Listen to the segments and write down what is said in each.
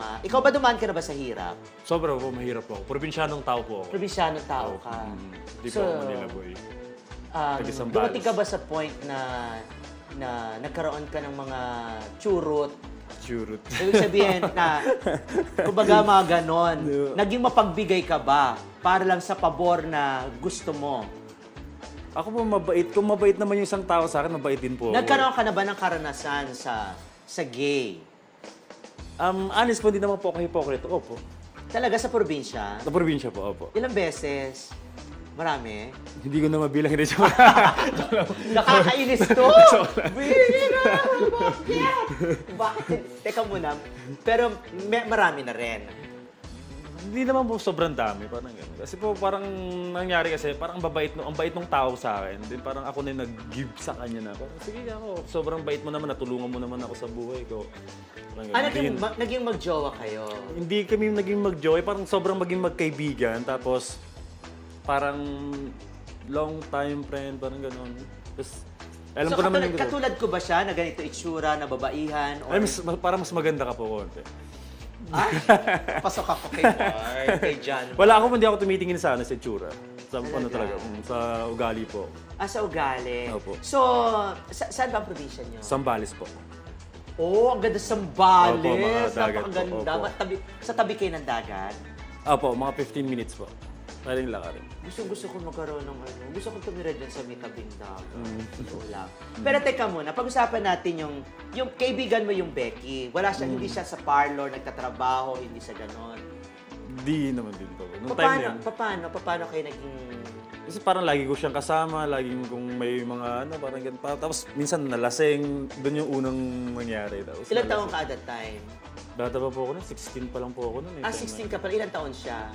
tama. Ikaw ba dumaan ka na ba sa hirap? Sobra po, mahirap po ako. Probinsyanong tao po ako. Probinsyanong tao ka. Mm, Di So, po ako Manila boy. Um, Taga Zambales. dumating ka ba sa point na na nagkaroon ka ng mga churot? Churut. Ibig sabihin na, kumbaga mga ganon, No. naging mapagbigay ka ba para lang sa pabor na gusto mo? ako po mabait. Kung mabait naman yung isang tao sa akin, mabait din po ako. Nagkaroon ka na ba ng karanasan sa sa gay? Um, honest po, hindi naman po ako hypocrite. Opo. Talaga sa probinsya? Sa probinsya po, opo. Ilang beses? Marami? Hindi ko na mabilang hindi siya. Nakakainis to! Bakit? Bakit? Teka muna. Pero may, marami na rin. Hindi naman po sobrang dami. Parang ganun. Kasi po parang nangyari kasi, parang ang babait, no, ang bait nung tao sa akin. Then parang ako na yung nag-give sa kanya na. Parang, sige ako, sobrang bait mo naman, natulungan mo naman ako sa buhay ko. Parang ganun. Ah, naging, ma- naging magjowa kayo. hindi kami naging mag-joy, parang sobrang maging magkaibigan, tapos parang long time friend, parang gano'n. Tapos, alam so, ko naman katulad, yung katulad ko ba siya na ganito itsura, na babaihan? Or... Ay, mas, mas- parang mas maganda ka po konti. Ay, pasok ako kay Mark, kay John. Wala ako, hindi ako tumitingin sa ano, sa itsura. Sa ano Talaga? talaga, mm, sa ugali po. Ah, sa ugali. Opo. So, sa, saan ba ang probinsya niyo? Sambales po. oh, ang ganda sa Sambales. Opo, mga dagat po, Napakaganda. opo. Tabi, sa tabi kayo ng dagat. Opo, mga 15 minutes po. Pwedeng lakarin. Gusto gusto ko magkaroon ng ano. Gusto ko tumira dyan sa may tabing dagat. Mm. Ito lang. Pero teka muna, pag-usapan natin yung yung kaibigan mo yung Becky. Wala siya, hindi Mm. siya sa parlor, nagtatrabaho, hindi sa ganon. Hindi naman din po. Nung time na Paano, yun. paano, paano kayo naging... Kasi parang lagi ko siyang kasama, laging kung may mga ano, parang ganun. Pa- Tapos minsan nalasing, doon yung unang mangyari. Tapos Ilang taon nalasing. ka at that time? Bata pa po ako nun, 16 pa lang po ako nun. eh. Ah, Time 16 ka pala. Ilang taon siya?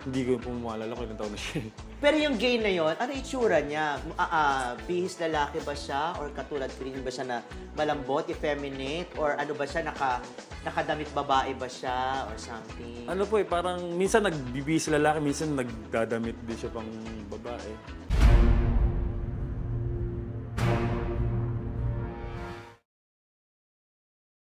Hindi ko po maalala kung ilang taon na siya. Pero yung gay na yon, ano itsura niya? Ah, ah, bihis lalaki ba siya? Or katulad ko rin ba siya na malambot, effeminate? Or ano ba siya, naka, nakadamit babae ba siya? Or something? ano po eh, parang minsan nagbibihis lalaki, minsan nagdadamit din siya pang babae.